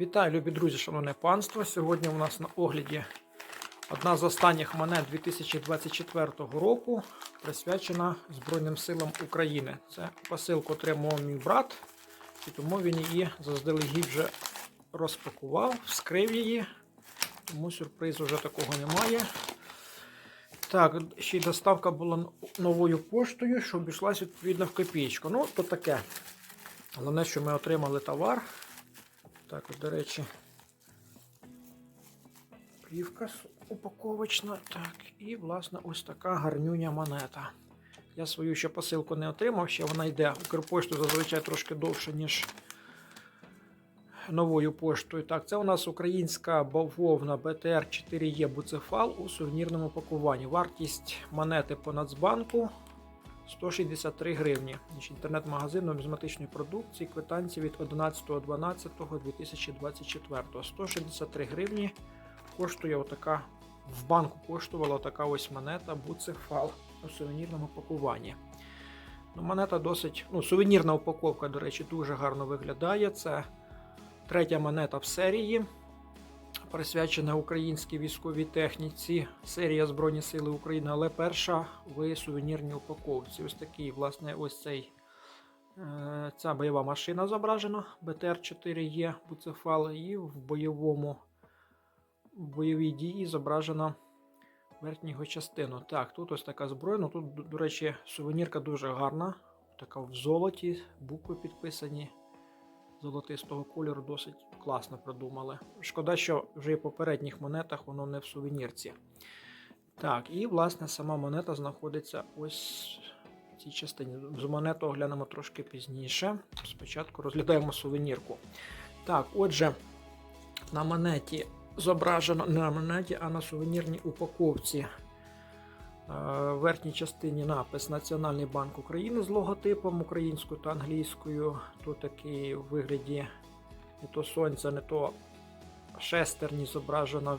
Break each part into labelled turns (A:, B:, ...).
A: Вітаю, любі друзі, шановне панство. Сьогодні у нас на огляді одна з останніх монет 2024 року, присвячена Збройним силам України. Це посилку отримав мій брат, і тому він її заздалегідь вже розпакував, вскрив її. Тому сюрпризу вже такого немає. Так, ще й доставка була новою поштою, що обійшлась відповідно в копійку. Ну, то таке. Головне, що ми отримали товар. Так, от, до речі, плівка упаковочна. Так, і, власне, ось така гарнюня монета. Я свою ще посилку не отримав, ще вона йде. Укрпошту зазвичай трошки довше, ніж новою поштою. Так, це у нас українська бавовна BTR 4E буцефал у сувенірному пакуванні. Вартість монети по Нацбанку 163 гривні. Інтернет-магазин нумізматичної продукції, квитанції від 11.12.2024. 163 гривні коштує отака, в банку коштувала така ось монета Буцефал у сувенірному пакуванні. Ну, монета досить, ну, сувенірна упаковка, до речі, дуже гарно виглядає. Це третя монета в серії, присвячена українській військовій техніці, серія Збройні Сили України, але перша в сувенірній упаковці. Ось такий, власне, ось цей. е, Ця бойова машина зображена БТР-4Е Буцефал, і в бойовому в бойовій дії зображена верхня його частину. Так, тут ось така зброя. Ну тут, до речі, сувенірка дуже гарна. Така в золоті, букви підписані золотистого кольору, досить класно придумали. Шкода, що вже і в попередніх монетах воно не в сувенірці. Так, і власне сама монета знаходиться ось в цій частині. З монету оглянемо трошки пізніше. Спочатку розглядаємо сувенірку. Так, отже, на монеті зображено не на монеті, а на сувенірній упаковці. Е, В верхній частині напис Національний банк України з логотипом українською та англійською. Тут такий у вигляді не то сонця, не то шестерні зображена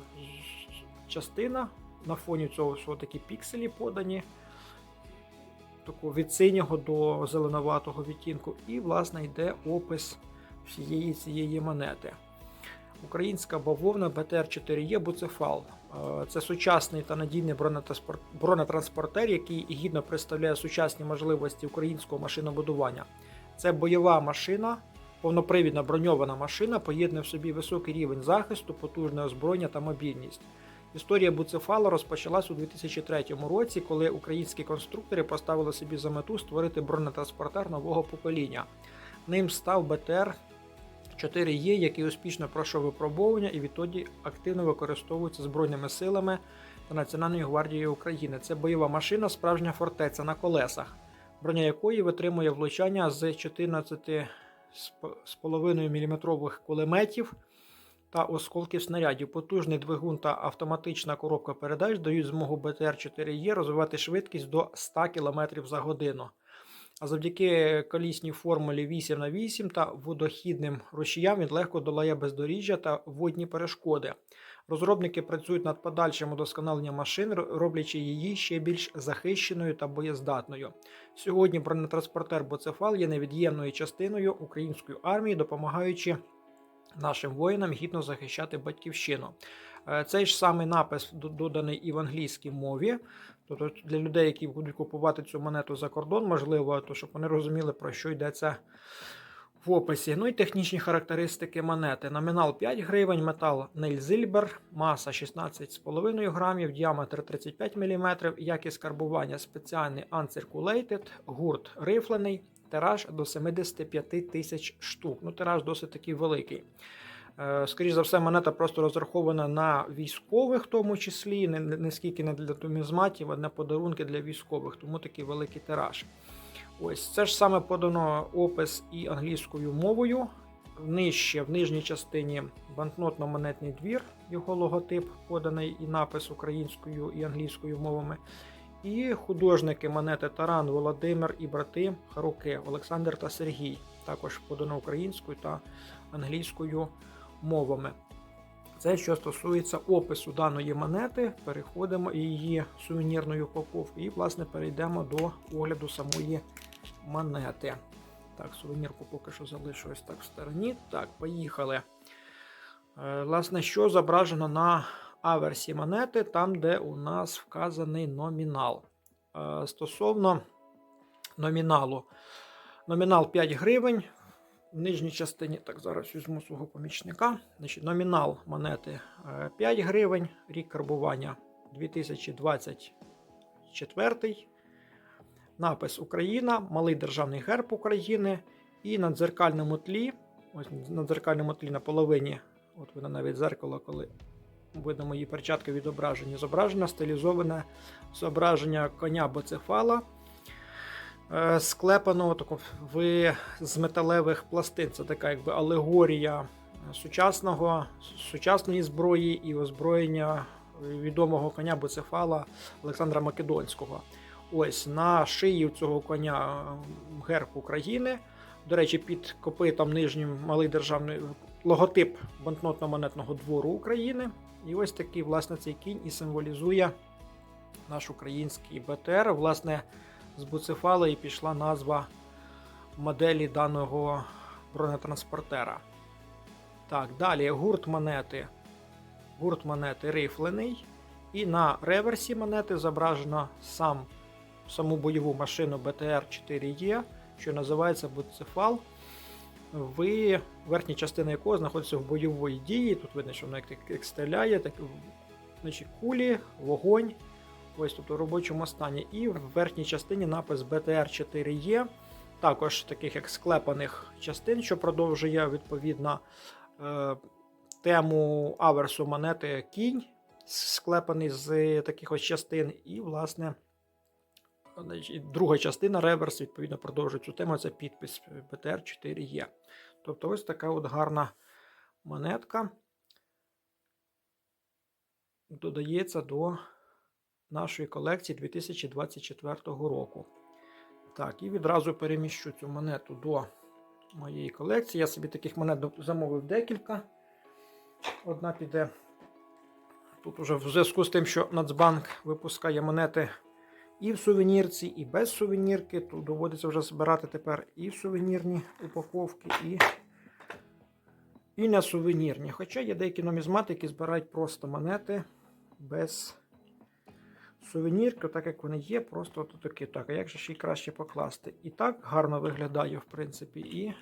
A: частина. На фоні цього всього такі пікселі подані. Такого від синього до зеленуватого відтінку. І, власне, йде опис всієї цієї монети. Українська бавовна БТР-4Е Буцефал. Е, Це сучасний та надійний бронетранспортер, який гідно представляє сучасні можливості українського машинобудування. Це бойова машина, повнопривідна броньована машина, поєднує в собі високий рівень захисту, потужне озброєння та мобільність. Історія Буцефала розпочалась у 2003 році, коли українські конструктори поставили собі за мету створити бронетранспортер нового покоління. Ним став БТР 4Е, який успішно пройшов випробовування і відтоді активно використовується Збройними силами та Національною гвардією України. Це бойова машина, справжня фортеця на колесах, броня якої витримує влучання з 14,5 мм кулеметів та осколків снарядів. Потужний двигун та автоматична коробка передач дають змогу БТР-4Е розвивати швидкість до 100 км за годину. А завдяки колісній формулі 8 на 8 та водохідним рушіям він легко долає бездоріжжя та водні перешкоди. Розробники працюють над подальшим удосконаленням машин, роблячи її ще більш захищеною та боєздатною. Сьогодні бронетранспортер Боцефал є невід'ємною частиною української армії, допомагаючи нашим воїнам гідно захищати батьківщину. Е, Цей ж самий напис доданий і в англійській мові. Тобто для людей, які будуть купувати цю монету за кордон, можливо, то щоб вони розуміли, про що йдеться в описі. Ну і технічні характеристики монети. Номінал 5 гривень, метал Нельзильбер, маса 16,5 грамів, діаметр 35 мм, якість карбування спеціальний uncirculated, гурт рифлений, тираж до 75 тисяч штук. Ну, тираж досить такий великий. Е, Скоріше за все, монета просто розрахована на військових, в тому числі, не, не, скільки не для тумізматів, а на подарунки для військових, тому такий великий тираж. Ось це ж саме подано опис і англійською мовою. Нижче, в нижній частині банкнотно-монетний двір, його логотип поданий і напис українською і англійською мовами. І художники монети Таран, Володимир і брати Харуки, Олександр та Сергій. Також подано українською та англійською мовами. Це що стосується опису даної монети, переходимо її сувенірної упаковки, і, власне, перейдемо до огляду самої монети. Так, сувенірку поки що залишу ось так в стороні. Так, поїхали. Е, Власне, що зображено на аверсі монети, там, де у нас вказаний номінал. Е, Стосовно номіналу. Номінал 5 гривень. В нижній частині, так, зараз візьму свого помічника. Значить, номінал монети е, 5 гривень, рік карбування 2024. Напис Україна, малий державний герб України і на дзеркальному тлі. Ось на дзеркальному тлі на половині, от видно навіть зеркало, коли видно мої перчатки відображені. Зображення стилізоване зображення коня боцефала, е, склепаного тако в, з металевих пластин. Це така якби алегорія сучасного, сучасної зброї і озброєння відомого коня боцефала Олександра Македонського. Ось на шиї цього коня е, герб України. До речі, під копитом нижнім малий державний логотип банкнотно-монетного двору України. І ось такий, власне, цей кінь і символізує наш український БТР. Власне, з буцефала і пішла назва моделі даного бронетранспортера. Так, далі гурт монети. Гурт монети рифлений. І на реверсі монети зображено сам, саму бойову машину БТР-4Е, що називається буцефал. В верхній частина якого знаходиться в бойовій дії. Тут видно, що воно як, як стріляє, так, значить, кулі, вогонь. Ось тут у робочому стані. І в верхній частині напис BTR4E, також таких як склепаних частин, що продовжує відповідно е, тему аверсу монети кінь, склепаний з таких ось частин. І, власне, друга частина реверс, відповідно, продовжує цю тему. Це підпис BTR4E. Тобто ось така от гарна монетка додається до нашої колекції 2024 року. Так, і відразу переміщу цю монету до моєї колекції. Я собі таких монет замовив декілька. Одна піде. Тут уже в зв'язку з тим, що Нацбанк випускає монети і в сувенірці, і без сувенірки. Тут доводиться вже збирати тепер і сувенірні упаковки, і і не сувенірні. Хоча є деякі нумізмати, які збирають просто монети без сувенірки, так як вони є, просто от такі. Так, а як же ще й краще покласти? І так гарно виглядає, в принципі, і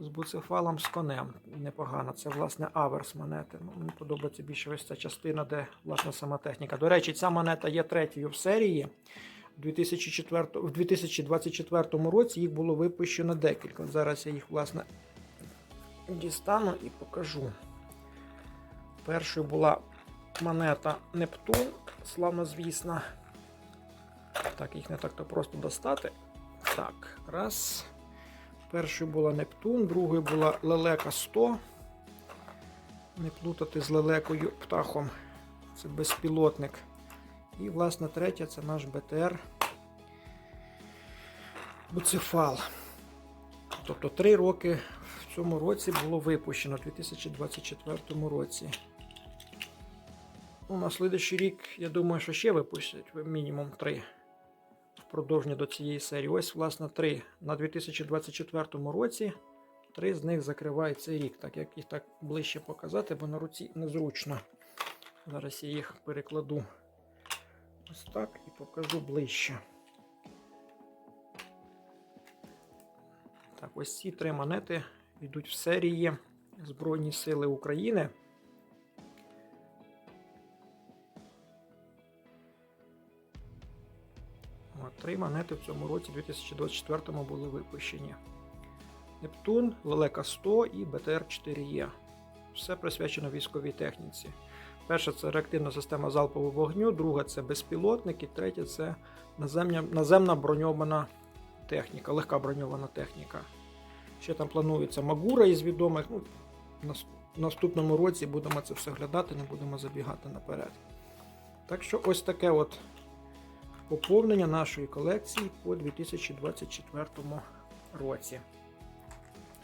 A: з буцефалом з конем. Непогано. Це, власне, аверс монети. Ну, Мені подобається більше ось ця частина, де власне сама техніка. До речі, ця монета є третьою в серії. У 2004, в 2024 році їх було випущено декілька. Зараз я їх, власне, дістану і покажу. Першою була монета Нептун, славнозвісна. Так, їх не так-то просто достати. Так, раз. Першою була Нептун, другою була Лелека 100. Не плутати з лелекою птахом. Це безпілотник. І, власне, третя це наш БТР Буцефал. Тобто три роки в цьому році було випущено у 2024 році. Ну, на слідчий рік, я думаю, що ще випустять мінімум три продовження до цієї серії. Ось, власне, три на 2024 році. Три з них закривають цей рік, так як їх так ближче показати, бо на руці незручно. Зараз я їх перекладу ось так і покажу ближче. Так, ось ці три монети йдуть в серії Збройні Сили України. Три монети в цьому році 2024 були випущені. Нептун, Лелека 100 і БТР-4Е. Все присвячено військовій техніці. Перша це реактивна система залпового вогню, друга це безпілотник, і третя це наземня, наземна броньована техніка, легка броньована техніка. Ще там планується Магура із відомих. Ну, В наступному році будемо це все глядати, не будемо забігати наперед. Так що ось таке от поповнення нашої колекції по 2024 році.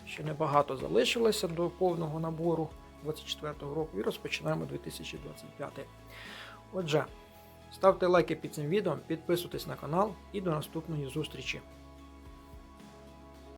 A: Ще небагато залишилося до повного набору 2024 року і розпочинаємо 2025. Отже, ставте лайки під цим відео, підписуйтесь на канал і до наступної зустрічі.